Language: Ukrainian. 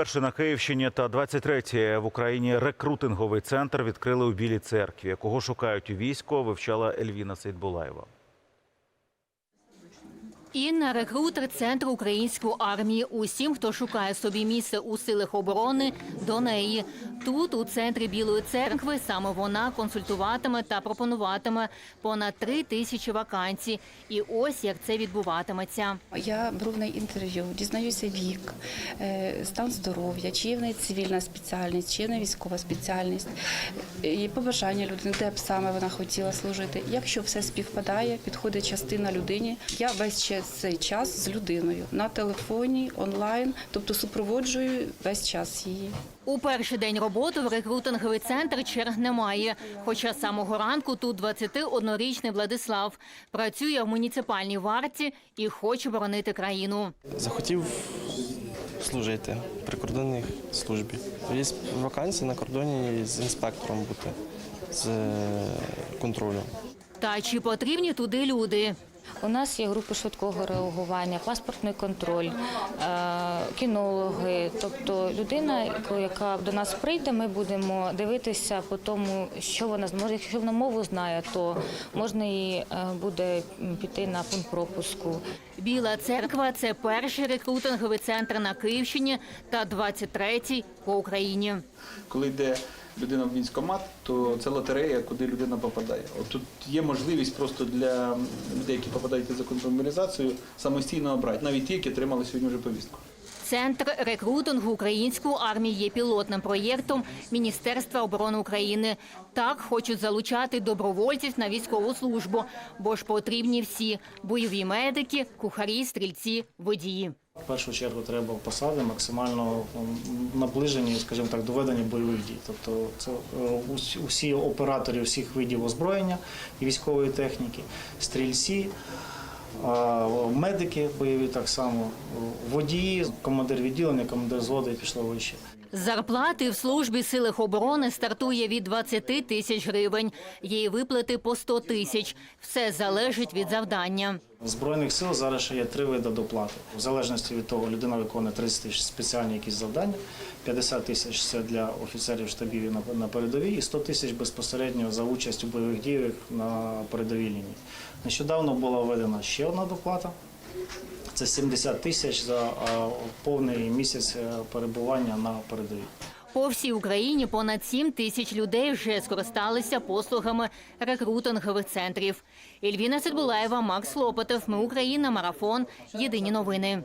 Вперше на Київщині та 23-й в Україні рекрутинговий центр відкрили у Білій церкві. Кого шукають у військо, вивчала Ельвіна Сейдбулаєва. Інна рекрутер центру української армії. Усім, хто шукає собі місце у силах оборони, до неї. Тут, у центрі Білої церкви, саме вона консультуватиме та пропонуватиме понад три тисячі вакансій. І ось як це відбуватиметься. Я беру в неї інтерв'ю, дізнаюся вік, е, стан здоров'я, чи є в неї цивільна спеціальність, чи є військова спеціальність, і побажання людини, де б саме вона хотіла служити. Якщо все співпадає, підходить частина людині. Я весь цей час з людиною на телефоні, онлайн, тобто супроводжую весь час її. У перший день роботи в рекрутинговий центр черг немає. Хоча з самого ранку тут 21-річний Владислав працює в муніципальній варті і хоче боронити країну. Захотів служити в прикордонній службі. Є вакансія на кордоні з інспектором бути, з е, контролю. Та чи потрібні туди люди? У нас є групи швидкого реагування, паспортний контроль, е, кінологи. Тобто людина, яка до нас прийде, ми будемо дивитися по тому, що вона зможе. Якщо вона мову знає, то можна їй е, буде піти на пункт пропуску. Біла церква це перший рекрутинговий центр на Київщині та 23-й по Україні. Коли йде людина в військкомат, то це лотерея, куди людина попадає. От тут є можливість просто для людей, які попадають під закон мобілізацію, самостійно обрати, навіть ті, які отримали сьогодні вже повістку. Центр рекрутингу української армії є пілотним проєктом Міністерства оборони України. Так хочуть залучати добровольців на військову службу, бо ж потрібні всі бойові медики, кухарі, стрільці, водії. В першу чергу треба посади максимально наближені, скажімо так, до ведення бойових дій. Тобто це е, усі оператори всіх видів озброєння і військової техніки, стрільці, медики бойові так само, водії, командир відділення, командир зводу і пішло вище. Зарплати в службі силах оборони стартує від 20 тисяч гривень. Й виплати по 100 тисяч. Все залежить від завдання. В Збройних сил зараз ще є три види доплати. В залежності від того, людина виконує 30 тисяч спеціальні якісь завдання, 50 тисяч це для офіцерів штабів на передовій, і 100 тисяч безпосередньо за участь у бойових діях на передовій лінії. Нещодавно була введена ще одна доплата. Це 70 тисяч за повний місяць е, перебування на передовій. По всій Україні понад 7 тисяч людей вже скористалися послугами рекрутингових центрів. Ельвіна Сидбулаєва, Макс Лопотов. Ми Україна. Марафон. Єдині новини.